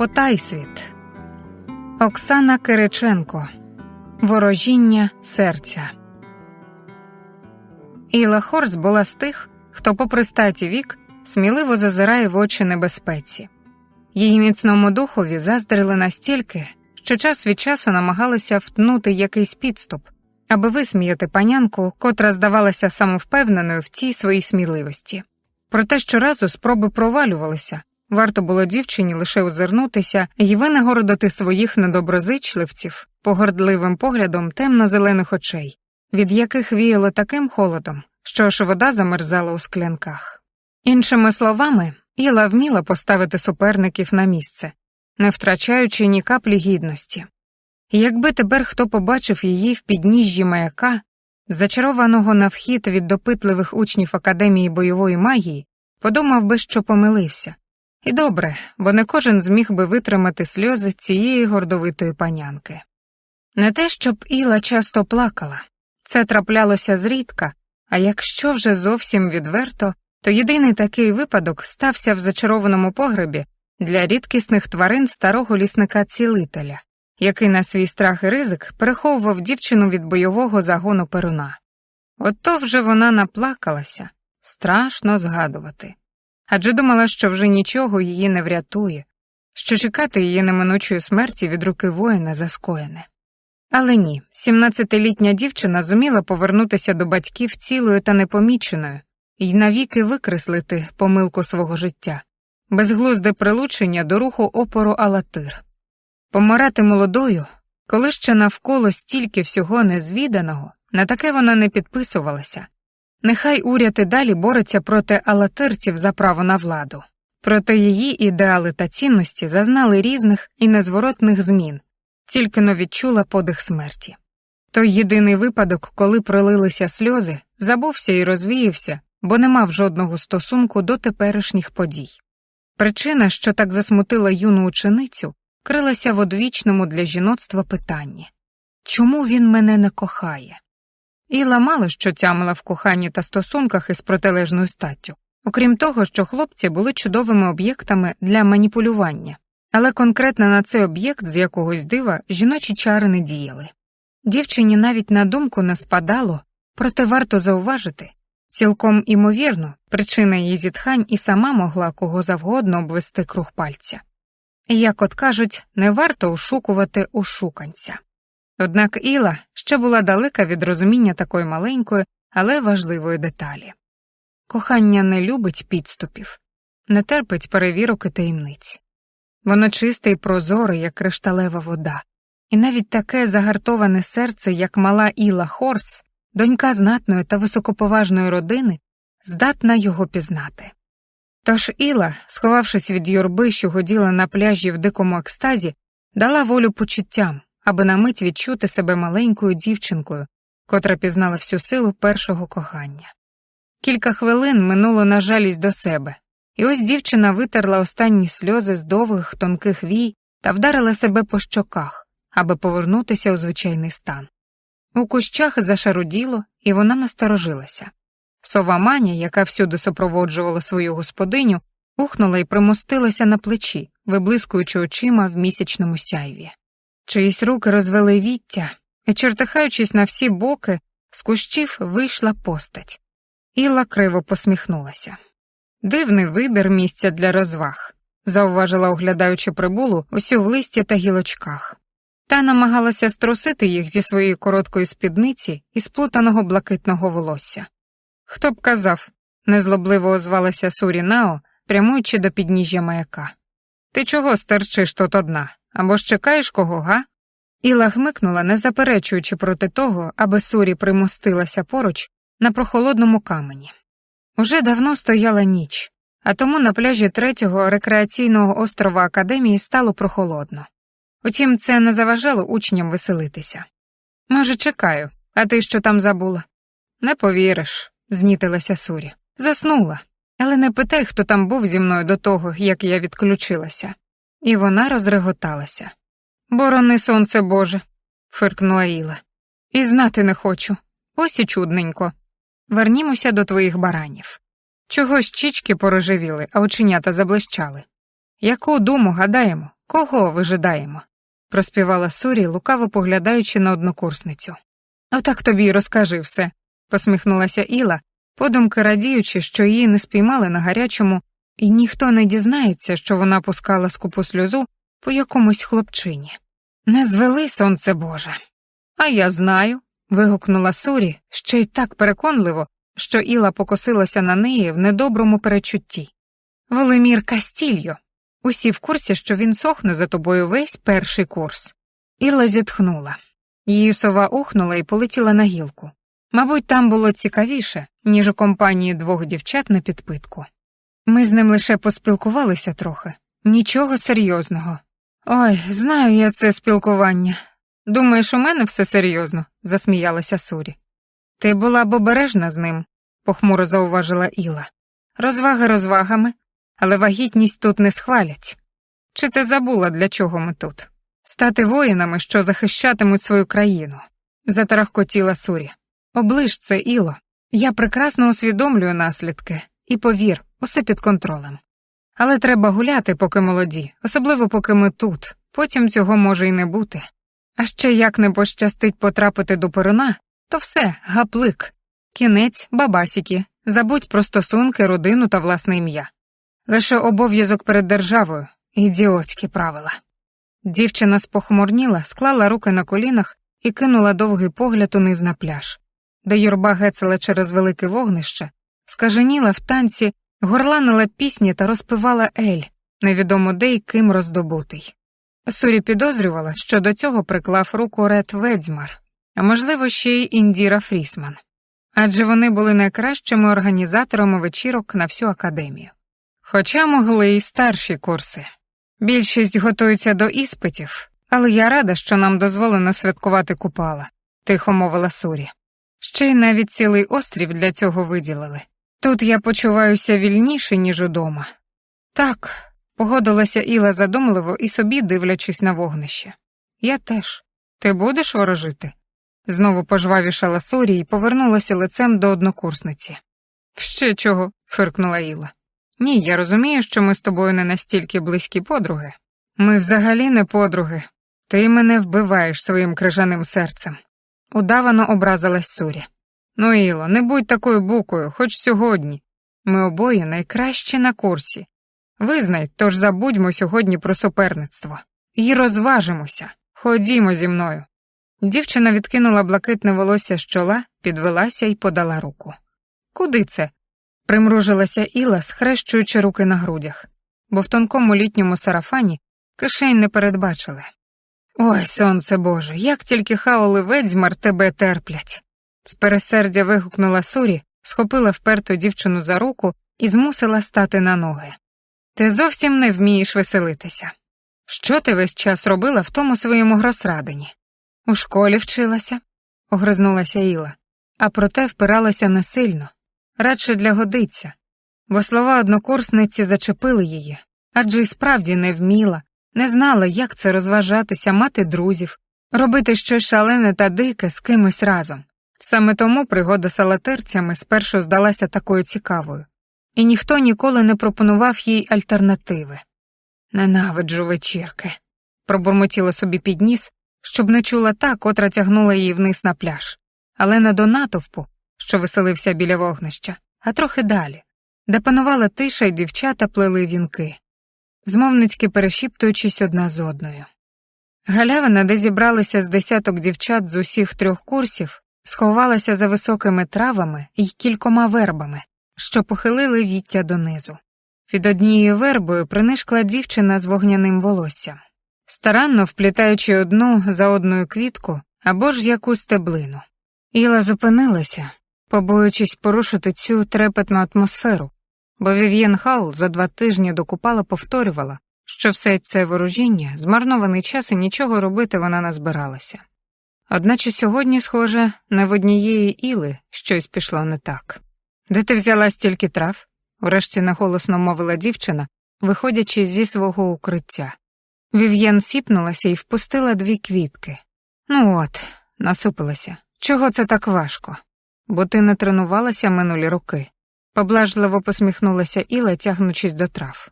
Потайсвіт. Оксана Кириченко. Ворожіння серця. Іла Хорс була з тих, хто, попри статі вік, сміливо зазирає в очі небезпеці. Її міцному духові заздрили настільки, що час від часу намагалися втнути якийсь підступ, аби висміяти панянку, котра здавалася самовпевненою в цій своїй сміливості. Проте щоразу спроби провалювалися, варто було дівчині лише озирнутися і винагородити своїх недоброзичливців погордливим поглядом темно-зелених очей, від яких віяло таким холодом, що аж вода замерзала у склянках. Іншими словами, Іла вміла поставити суперників на місце, не втрачаючи ні каплі гідності. І якби тепер хто побачив її в підніжжі маяка, зачарованого на вхід від допитливих учнів Академії бойової магії, подумав би, що помилився. І добре, бо не кожен зміг би витримати сльози цієї гордовитої панянки. Не те, щоб Іла часто плакала, це траплялося зрідка, а якщо вже зовсім відверто, то єдиний такий випадок стався в зачарованому погребі для рідкісних тварин старого лісника цілителя, який на свій страх і ризик переховував дівчину від бойового загону перуна. Ото вже вона наплакалася, страшно згадувати. Адже думала, що вже нічого її не врятує, що чекати її неминучої смерті від руки воїна заскоєне. Але ні, 17-літня дівчина зуміла повернутися до батьків цілою та непоміченою і навіки викреслити помилку свого життя, безглузде прилучення до руху опору Алатир. Помирати молодою, коли ще навколо стільки всього незвіданого, на таке вона не підписувалася. Нехай уряд і далі бореться проти алатирців за право на владу. Проте її ідеали та цінності зазнали різних і незворотних змін, тільки но відчула подих смерті. Той єдиний випадок, коли пролилися сльози, забувся і розвіявся, бо не мав жодного стосунку до теперішніх подій. Причина, що так засмутила юну ученицю, крилася в одвічному для жіноцтва питанні чому він мене не кохає? Іла мало що тямила в коханні та стосунках із протилежною статтю, окрім того, що хлопці були чудовими об'єктами для маніпулювання, але конкретно на цей об'єкт з якогось дива жіночі чари не діяли. Дівчині навіть на думку не спадало, проте варто зауважити, цілком імовірно, причина її зітхань і сама могла кого завгодно обвести круг пальця. Як от кажуть, не варто ошукувати ошуканця. Однак Іла ще була далека від розуміння такої маленької, але важливої деталі. Кохання не любить підступів, не терпить перевірок і таємниць. Воно чисте і прозоре, як кришталева вода, і навіть таке загартоване серце, як мала Іла Хорс, донька знатної та високоповажної родини, здатна його пізнати. Тож Іла, сховавшись від юрби, що годіла на пляжі в дикому екстазі, дала волю почуттям, аби на мить відчути себе маленькою дівчинкою, котра пізнала всю силу першого кохання. Кілька хвилин минуло на жалість до себе, і ось дівчина витерла останні сльози з довгих тонких вій та вдарила себе по щоках, аби повернутися у звичайний стан. У кущах зашаруділо, і вона насторожилася. Сова Маня, яка всюди супроводжувала свою господиню, ухнула і примостилася на плечі, виблискуючи очима в місячному сяйві. Чиїсь руки розвели віття, і, чертихаючись на всі боки, з кущів вийшла постать. Іла криво посміхнулася. Дивний вибір місця для розваг, зауважила, оглядаючи прибулу усю в листі та гілочках. Та намагалася струсити їх зі своєї короткої спідниці і сплутаного блакитного волосся. Хто б казав, незлобливо озвалася Сурі Нао, прямуючи до підніжжя маяка. Ти чого стерчиш тут одна? Або ж чекаєш кого, га? Іла гмикнула, не заперечуючи проти того, аби Сурі примостилася поруч на прохолодному камені. Уже давно стояла ніч, а тому на пляжі третього рекреаційного острова Академії стало прохолодно. Утім, це не заважало учням веселитися. Може, чекаю, а ти що там забула? Не повіриш, знітилася Сурі. Заснула, але не питай, хто там був зі мною до того, як я відключилася. І вона розреготалася. Борони сонце Боже, фиркнула Іла. І знати не хочу. Ось і чудненько. Вернімося до твоїх баранів. Чогось чічки порожевіли, а оченята заблищали. Яку думу гадаємо, Кого вижидаємо? проспівала Сурі, лукаво поглядаючи на однокурсницю. Отак тобі й розкажи все, посміхнулася Іла, подумки радіючи, що її не спіймали на гарячому, і ніхто не дізнається, що вона пускала скупу сльозу по якомусь хлопчині. Не звели сонце Боже. А я знаю. вигукнула Сурі ще й так переконливо, що Іла покосилася на неї в недоброму перечутті. Волемір Кастільо. Усі в курсі, що він сохне за тобою весь перший курс. Іла зітхнула. Її сова ухнула і полетіла на гілку. Мабуть, там було цікавіше, ніж у компанії двох дівчат на підпитку. Ми з ним лише поспілкувалися трохи. Нічого серйозного. Ой, знаю я це спілкування. Думаєш, у мене все серйозно, засміялася Сурі. Ти була б обережна з ним, похмуро зауважила Іла. Розваги розвагами, але вагітність тут не схвалять. Чи ти забула, для чого ми тут? Стати воїнами, що захищатимуть свою країну, затарахкотіла Сурі. Оближ це, Іло. Я прекрасно усвідомлюю наслідки, і повір, усе під контролем. Але треба гуляти, поки молоді, особливо поки ми тут, потім цього може й не бути. А ще як не пощастить потрапити до перуна, то все, гаплик, кінець, бабасіки, забудь про стосунки, родину та власне ім'я. Лише обов'язок перед державою, ідіотські правила. Дівчина спохмурніла, склала руки на колінах і кинула довгий погляд униз на пляж, де юрба гецела через велике вогнище, скаженіла в танці, горланила пісні та розпивала ель, невідомо де й ким роздобутий. Сурі підозрювала, що до цього приклав руку Ред Ведзьмар, а можливо, ще й Індіра Фрісман, адже вони були найкращими організаторами вечірок на всю академію. Хоча могли й старші курси. Більшість готуються до іспитів, але я рада, що нам дозволено святкувати купала, тихо мовила Сурі. Ще й навіть цілий острів для цього виділили. Тут я почуваюся вільніше, ніж удома. Так, погодилася Іла задумливо і собі дивлячись на вогнище. Я теж. Ти будеш ворожити? Знову пожвавішала Сурі і повернулася лицем до однокурсниці. Ще чого? фиркнула Іла. Ні, я розумію, що ми з тобою не настільки близькі подруги. Ми взагалі не подруги. Ти мене вбиваєш своїм крижаним серцем. Удавано образилась Сурі. Ну, Іло, не будь такою букою, хоч сьогодні. Ми обоє найкращі на курсі. Визнай, тож забудьмо сьогодні про суперництво. І розважимося. Ходімо зі мною. Дівчина відкинула блакитне волосся з чола, підвелася і подала руку. Куди це? примружилася Іла, схрещуючи руки на грудях, бо в тонкому літньому сарафані кишень не передбачили. Ой, сонце Боже, як тільки Хаоли Ведьмар тебе терплять. З пересердя вигукнула Сурі, схопила вперту дівчину за руку і змусила стати на ноги. Ти зовсім не вмієш веселитися. Що ти весь час робила в тому своєму гросрадині? У школі вчилася, огризнулася Іла, а проте впиралася не сильно, радше для годиться, бо слова однокурсниці зачепили її, адже й справді не вміла, не знала, як це розважатися, мати друзів, робити щось шалене та дике з кимось разом. Саме тому пригода з салатирцями спершу здалася такою цікавою, і ніхто ніколи не пропонував їй альтернативи. Ненавиджу вечірки, пробурмотіла собі під ніс, щоб не чула та, котра тягнула її вниз на пляж, але не до натовпу, що веселився біля вогнища, а трохи далі, де панувала тиша й дівчата плели вінки, змовницьки перешіптуючись одна з одною. Галявина, де зібралися з десяток дівчат з усіх трьох курсів, сховалася за високими травами й кількома вербами, що похилили віття донизу. Під однією вербою принишкла дівчина з вогняним волоссям, старанно вплітаючи одну за одною квітку або ж якусь стеблину. Іла зупинилася, побоюючись порушити цю трепетну атмосферу, бо Вів'єн Хаул за два тижні до купала повторювала, що все це ворожіння, змарнований час і нічого робити вона не збиралася. Одначе сьогодні, схоже, не в однієї іли щось пішло не так. Де ти взяла стільки трав? урешті наголосно мовила дівчина, виходячи зі свого укриття. Вів'єн сіпнулася і впустила дві квітки. Ну от, насупилася. Чого це так важко? Бо ти не тренувалася минулі роки. Поблажливо посміхнулася Іла, тягнучись до трав.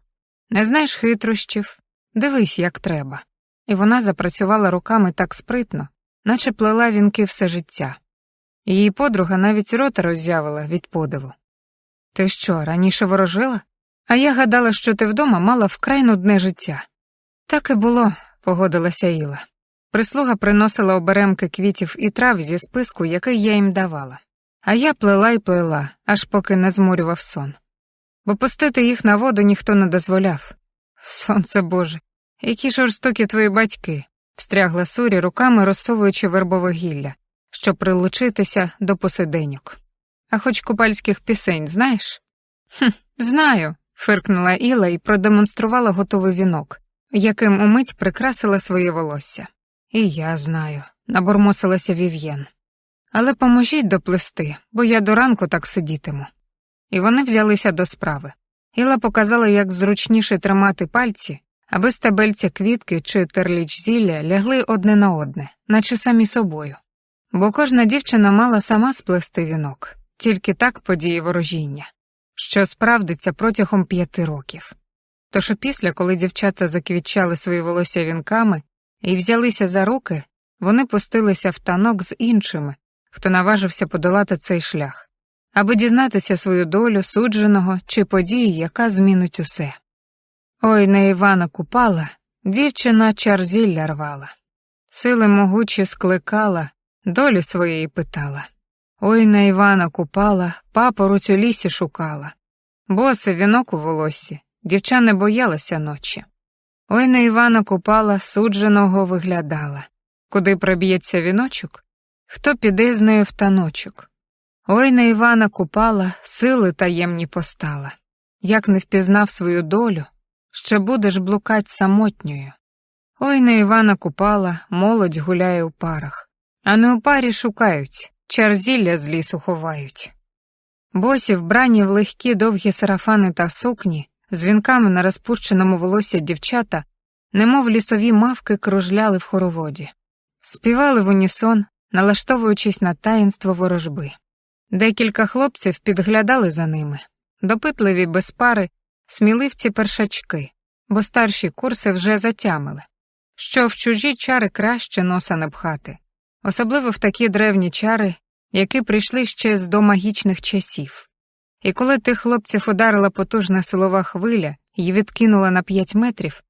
Не знаєш хитрощів, Дивись, як треба. І вона запрацювала руками так спритно, наче плела вінки все життя. Її подруга навіть рота роззявила від подиву. Ти що, раніше ворожила? А я гадала, що ти вдома мала вкрай нудне життя. Так і було, погодилася Іла. Прислуга приносила оберемки квітів і трав зі списку, який я їм давала. А я плела й плела, аж поки не зморював сон. Бо пустити їх на воду ніхто не дозволяв. Сонце Боже, які жорстокі твої батьки, встрягла Сурі руками розсовуючи вербове гілля, щоб прилучитися до посиденьок. А хоч купальських пісень знаєш? Хм, знаю, фиркнула Іла і продемонструвала готовий вінок, яким умить прикрасила своє волосся. І я знаю, набормосилася Вів'єн. Але поможіть доплести, бо я до ранку так сидітиму. І вони взялися до справи. Іла показала, як зручніше тримати пальці, аби стебельця квітки чи терліч зілля лягли одне на одне, наче самі собою. Бо кожна дівчина мала сама сплести вінок, тільки так подіє ворожіння, що справдиться протягом п'яти років. Тож опісля, коли дівчата заквітчали свої волосся вінками і взялися за руки, вони пустилися в танок з іншими, хто наважився подолати цей шлях, аби дізнатися свою долю судженого чи події, яка змінить усе. Ой, на Івана Купала дівчина чарзілля рвала, сили могучі скликала, долі своєї питала. Ой, на Івана Купала, папороть у лісі шукала. Босе вінок у волоссі, дівча не боялася ночі. Ой, на Івана Купала судженого виглядала. Куди проб'ється віночок, хто піде з нею в таночок. Ой, на Івана Купала сили таємні постала. Як не впізнав свою долю, ще будеш блукать самотньою. Ой, на Івана Купала молодь гуляє у парах, а не у парі шукають, чарзілля з лісу ховають. Босі, вбрані в легкі довгі сарафани та сукні, з вінками на розпущеному волосся дівчата, немов лісові мавки кружляли в хороводі. Співали в унісон, налаштовуючись на таїнство ворожби. Декілька хлопців підглядали за ними, допитливі без пари, сміливці першачки, бо старші курси вже затямили, що в чужі чари краще носа не пхати, особливо в такі древні чари, які прийшли ще з домагічних часів. І коли тих хлопців ударила потужна силова хвиля і відкинула на п'ять метрів,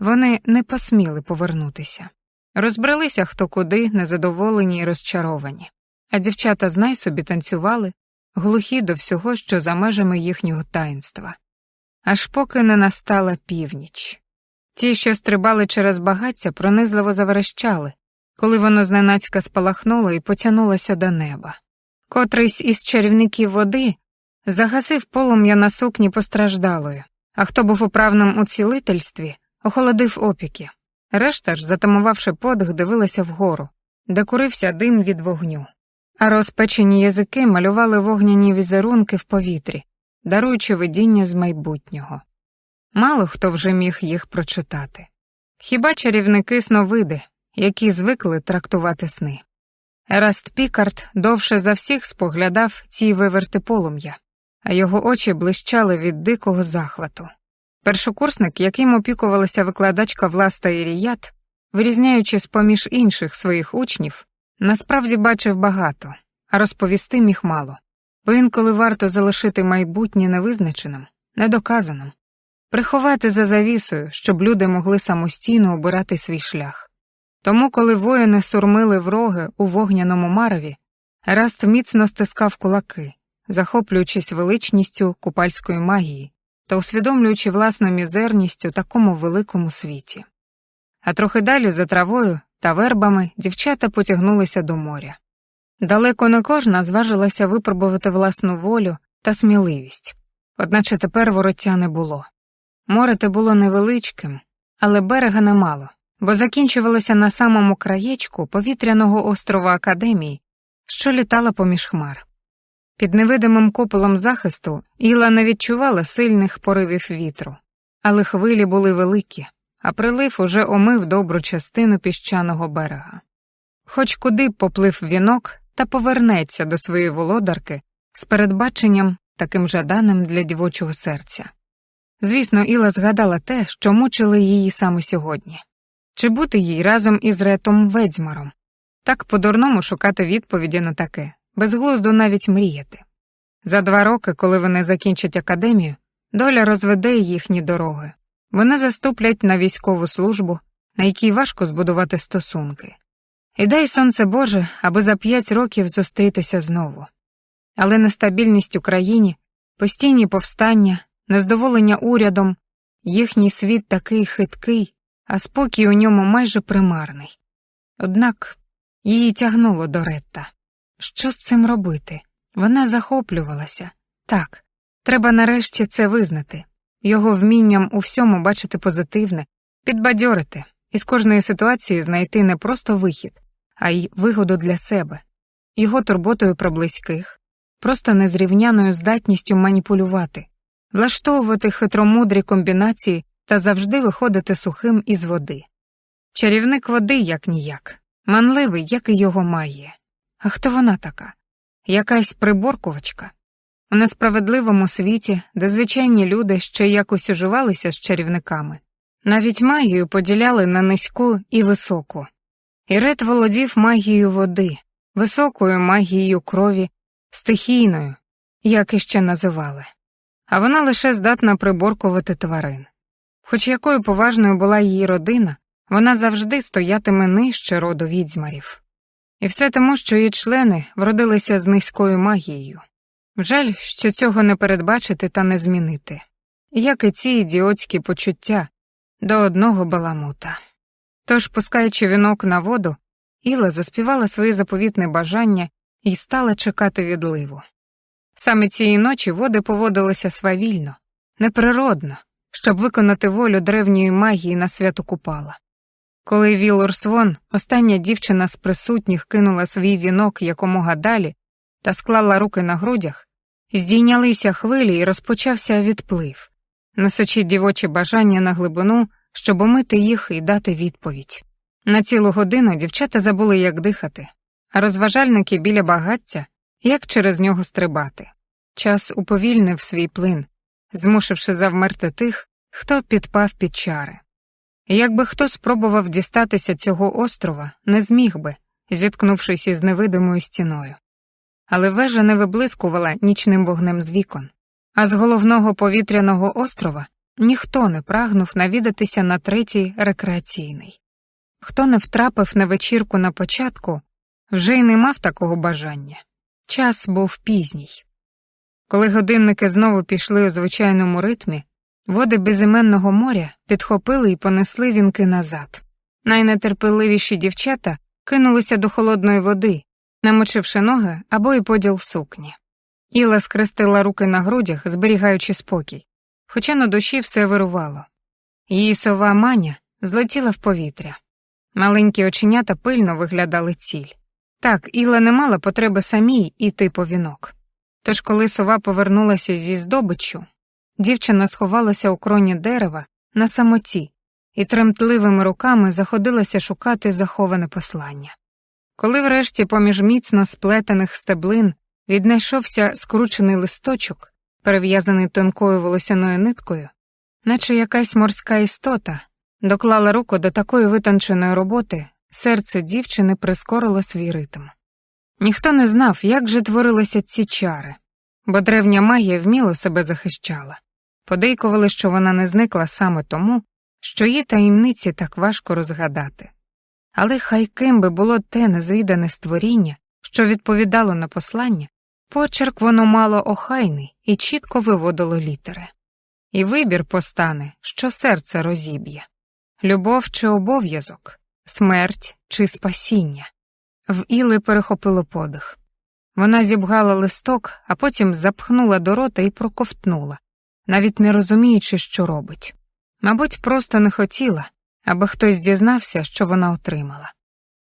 вони не посміли повернутися. Розбралися хто куди, незадоволені й розчаровані, а дівчата знай собі танцювали, глухі до всього, що за межами їхнього таїнства. Аж поки не настала північ. Ті, що стрибали через багаття, пронизливо заверещали, коли воно зненацька спалахнуло і потянулося до неба. Котрийсь із чарівників води загасив полум'я на сукні постраждалою, а хто був управним у цілительстві, охолодив опіки. Решта ж, затамувавши подих, дивилася вгору, де курився дим від вогню. А розпечені язики малювали вогняні візерунки в повітрі, даруючи видіння з майбутнього. Мало хто вже міг їх прочитати. Хіба чарівники сновиди, які звикли трактувати сни. Ераст Пікард довше за всіх споглядав ці виверти полум'я, а його очі блищали від дикого захвату. Першокурсник, яким опікувалася викладачка Власта Іріят, вирізняючи з поміж інших своїх учнів, насправді бачив багато, а розповісти міг мало, бо інколи варто залишити майбутнє невизначеним, недоказаним, приховати за завісою, щоб люди могли самостійно обирати свій шлях. Тому, коли воїни сурмили вроги у вогняному мареві, Раст міцно стискав кулаки, захоплюючись величністю купальської магії та усвідомлюючи власну мізерність у такому великому світі. А трохи далі за травою та вербами дівчата потягнулися до моря. Далеко не кожна зважилася випробувати власну волю та сміливість, одначе тепер вороття не було. Море те було невеличким, але берега немало, бо закінчувалося на самому краєчку повітряного острова Академії, що літала поміж хмар. Під невидимим куполом захисту Іла не відчувала сильних поривів вітру, але хвилі були великі, а прилив уже омив добру частину піщаного берега. Хоч куди поплив вінок та повернеться до своєї володарки з передбаченням таким жаданим для дівочого серця. Звісно, Іла згадала те, що мучили її саме сьогодні. Чи бути їй разом із Ретом Ведьмаром? Так по-дурному шукати відповіді на таке, безглуздо навіть мріяти. За два роки, коли вони закінчать академію, доля розведе їхні дороги. Вони заступлять на військову службу, на якій важко збудувати стосунки. І дай сонце Боже, аби за п'ять років зустрітися знову. Але нестабільність у країні, постійні повстання, нездоволення урядом, їхній світ такий хиткий, а спокій у ньому майже примарний. Однак її тягнуло до Ретта. Що з цим робити? Вона захоплювалася. Так, треба нарешті це визнати, його вмінням у всьому бачити позитивне, підбадьорити і з кожної ситуації знайти не просто вихід, а й вигоду для себе, його турботою про близьких, просто незрівняною здатністю маніпулювати, влаштовувати хитромудрі комбінації та завжди виходити сухим із води. Чарівник води як ніяк, манливий, як і його має. А хто вона така? Якась приборкувачка? У несправедливому світі, де звичайні люди ще якось уживалися з чарівниками, навіть магію поділяли на низьку і високу. Ірет володів магією води, високою магією крові, стихійною, як іще називали, а вона лише здатна приборкувати тварин. Хоч якою поважною була її родина, вона завжди стоятиме нижче роду відьмарів. І все тому, що її члени вродилися з низькою магією. Жаль, що цього не передбачити та не змінити, як і ці ідіотські почуття до одного баламута. Тож, пускаючи вінок на воду, Іла заспівала своє заповітне бажання і стала чекати відливу. Саме цієї ночі води поводилися свавільно, неприродно, щоб виконати волю древньої магії на свято Купала. Коли Вілор Свон, остання дівчина з присутніх, кинула свій вінок якомога далі та склала руки на грудях, здійнялися хвилі і розпочався відплив, несучи дівочі бажання на глибину, щоб омити їх і дати відповідь. На цілу годину дівчата забули, як дихати, а розважальники біля багаття, як через нього стрибати. Час уповільнив свій плин, змусивши завмерти тих, хто підпав під чари. Якби хто спробував дістатися цього острова, не зміг би, зіткнувшись із невидимою стіною. Але вежа не виблискувала нічним вогнем з вікон, а з головного повітряного острова ніхто не прагнув навідатися на третій рекреаційний. Хто не втрапив на вечірку на початку, вже й не мав такого бажання. Час був пізній. Коли годинники знову пішли у звичайному ритмі, води безіменного моря підхопили і понесли вінки назад. Найнетерпеливіші дівчата кинулися до холодної води, намочивши ноги або й поділ сукні. Іла скрестила руки на грудях, зберігаючи спокій, хоча на душі все вирувало. Її сова маня злетіла в повітря. Маленькі оченята пильно виглядали ціль. Так, Іла не мала потреби самій іти по вінок. Тож, коли сова повернулася зі здобиччю, дівчина сховалася у кроні дерева на самоті і тремтливими руками заходилася шукати заховане послання. Коли врешті поміж міцно сплетених стеблин віднайшовся скручений листочок, перев'язаний тонкою волосяною ниткою, наче якась морська істота доклала руку до такої витонченої роботи, серце дівчини прискорило свій ритм. Ніхто не знав, як же творилися ці чари, бо древня магія вміло себе захищала. Подейкували, що вона не зникла саме тому, що її таємниці так важко розгадати. Але хай ким би було те незвідане створіння, що відповідало на послання, почерк воно мало охайний і чітко виводило літери. І вибір постане, що серце розіб'є любов чи обов'язок, смерть чи спасіння. В Іли перехопило подих. Вона зібгала листок, а потім запхнула до рота і проковтнула, навіть не розуміючи, що робить. Мабуть, просто не хотіла, аби хтось дізнався, що вона отримала.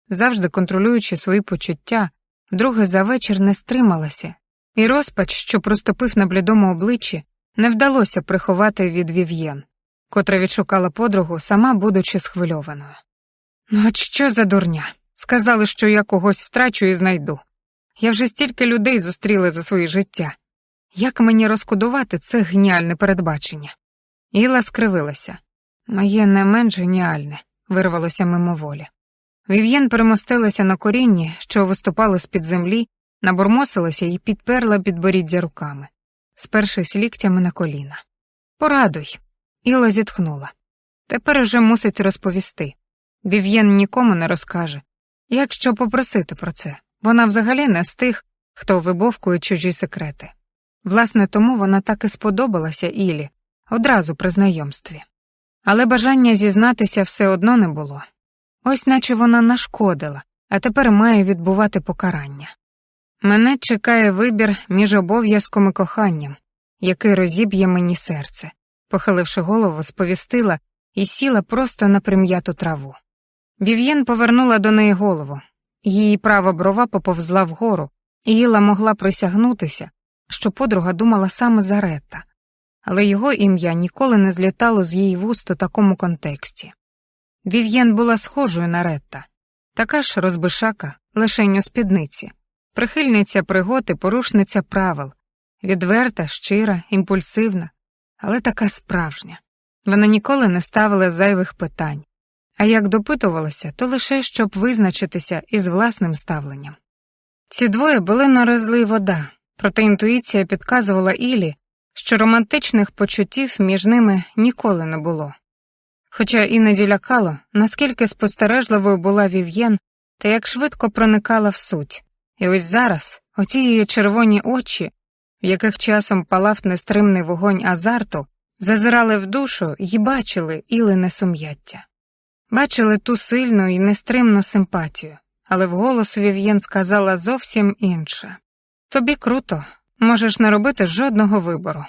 Завжди контролюючи свої почуття, вдруге за вечір не стрималася, і розпач, що проступив на блідому обличчі, не вдалося приховати від Вів'єн, котра відшукала подругу, сама будучи схвильованою. Ну, от що за дурня? Сказали, що я когось втрачу і знайду. Я вже стільки людей зустріла за своє життя. Як мені розкодувати це геніальне передбачення? Іла скривилася. Моє не менш геніальне, вирвалося мимоволі. Вів'єн перемостилася на корінні, що виступало з-під землі, набурмосилася і підперла підборіддя руками, спершись ліктями на коліна. Порадуй. Іла зітхнула. Тепер уже мусить розповісти. Вів'єн нікому не розкаже. Якщо попросити про це, вона взагалі не з тих, хто вибовкує чужі секрети. Власне, тому вона так і сподобалася Ілі одразу при знайомстві. Але бажання зізнатися все одно не було. Ось наче вона нашкодила, а тепер має відбувати покарання. Мене чекає вибір між обов'язком і коханням, який розіб'є мені серце, похиливши голову, сповістила і сіла просто на прим'яту траву. Вів'єн повернула до неї голову. Її права брова поповзла вгору, і Іла могла присягнутися, що подруга думала саме за Ретта, але його ім'я ніколи не злітало з її вуст у такому контексті. Вів'єн була схожою на Ретта, така ж розбишака, лишень у спідниці, прихильниця пригод і порушниця правил, відверта, щира, імпульсивна, але така справжня. Вона ніколи не ставила зайвих питань, а як допитувалася, то лише щоб визначитися із власним ставленням. Ці двоє були на вода, проте інтуїція підказувала Ілі, що романтичних почуттів між ними ніколи не було. Хоча іноді лякало, наскільки спостережливою була Вів'єн та як швидко проникала в суть, і ось зараз оці її червоні очі, в яких часом палав нестримний вогонь азарту, зазирали в душу і бачили Ілине сум'яття. Бачили ту сильну і нестримну симпатію, але вголос Вів'єн сказала зовсім інше. Тобі круто, можеш не робити жодного вибору.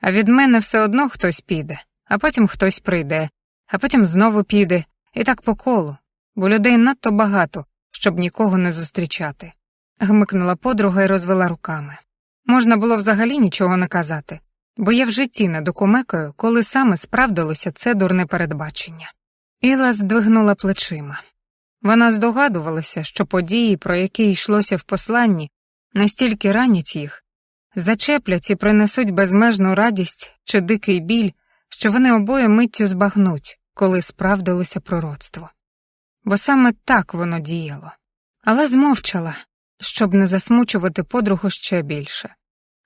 А від мене все одно хтось піде, а потім хтось прийде, а потім знову піде, і так по колу, бо людей надто багато, щоб нікого не зустрічати. Гмикнула подруга і розвела руками. Можна було взагалі нічого не казати, бо я в житті не докумекаю, коли саме справдилося це дурне передбачення. Іла здвигнула плечима. Вона здогадувалася, що події, про які йшлося в посланні, настільки ранять їх, зачеплять і принесуть безмежну радість чи дикий біль, що вони обоє миттю збагнуть, коли справдилося пророцтво. Бо саме так воно діяло. Але змовчала, щоб не засмучувати подругу ще більше.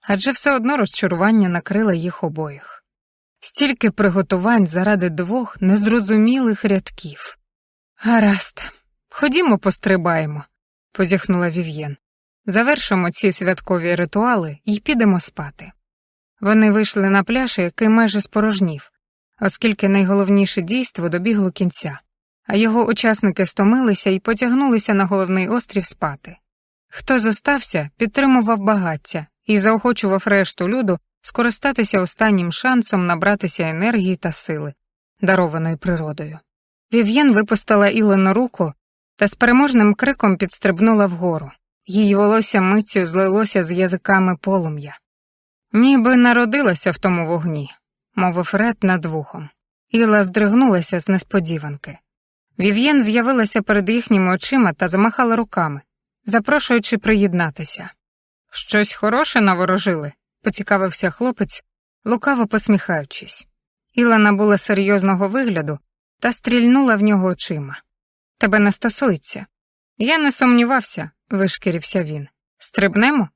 Адже все одно розчарування накрило їх обоїх. Стільки приготувань заради двох незрозумілих рядків. Гаразд, ходімо пострибаємо, позіхнула Вів'єн. Завершимо ці святкові ритуали і підемо спати. Вони вийшли на пляж, який майже спорожнів, оскільки найголовніше дійство добігло кінця, а його учасники стомилися і потягнулися на головний острів спати. Хто зостався, підтримував багаття і заохочував решту люду скористатися останнім шансом набратися енергії та сили, дарованої природою. Вів'єн випустила Ілену руку та з переможним криком підстрибнула вгору. Її волосся миттю злилося з язиками полум'я. Ніби народилася в тому вогні, мовив Ред над вухом. Іла здригнулася з несподіванки. Вів'єн з'явилася перед їхніми очима та замахала руками, запрошуючи приєднатися. Щось хороше наворожили, поцікавився хлопець, лукаво посміхаючись. Іла набула серйозного вигляду та стрільнула в нього очима. Тебе не стосується. Я не сумнівався, вишкірився він. Стрибнемо?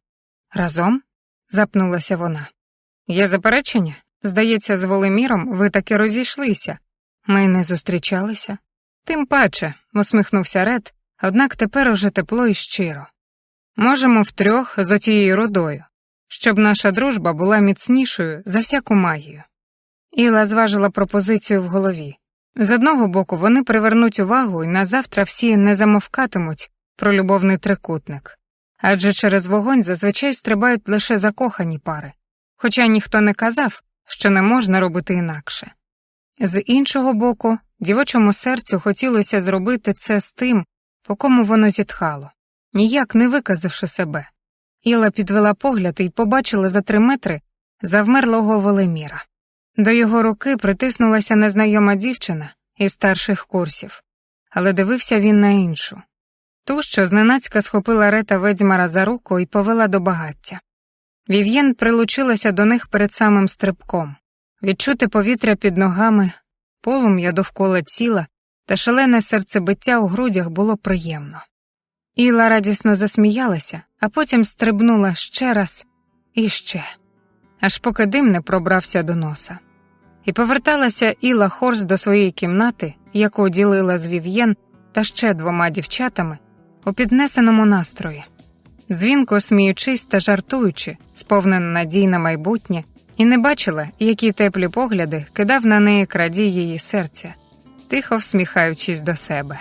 Разом? запнулася вона. Є заперечення? Здається, з Волеміром ви таки розійшлися. Ми не зустрічалися. Тим паче, усміхнувся Ред, однак тепер уже тепло і щиро. Можемо втрьох з отією родою, щоб наша дружба була міцнішою за всяку магію. Іла зважила пропозицію в голові. З одного боку, вони привернуть увагу і на завтра всі не замовкатимуть про любовний трикутник, адже через вогонь зазвичай стрибають лише закохані пари, хоча ніхто не казав, що не можна робити інакше. З іншого боку, дівочому серцю хотілося зробити це з тим, по кому воно зітхало, ніяк не виказавши себе. Іла підвела погляд і побачила за три метри завмерлого Велеміра. До його руки притиснулася незнайома дівчина із старших курсів, але дивився він на іншу. Ту, що зненацька схопила рета ведьмара за руку і повела до багаття. Вів'єн прилучилася до них перед самим стрибком. відчути повітря під ногами, полум'я довкола тіла та шалене серцебиття у грудях було приємно. Іла радісно засміялася, а потім стрибнула ще раз і ще, аж поки дим не пробрався до носа. І поверталася Іла Хорс до своєї кімнати, яку ділила з Вів'єн та ще двома дівчатами, у піднесеному настрої, дзвінко сміючись та жартуючи, сповнена надій на майбутнє, і не бачила, які теплі погляди кидав на неї крадій її серця, тихо всміхаючись до себе.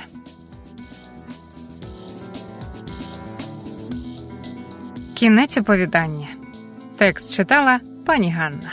Кінець оповідання. Текст читала пані Ганна.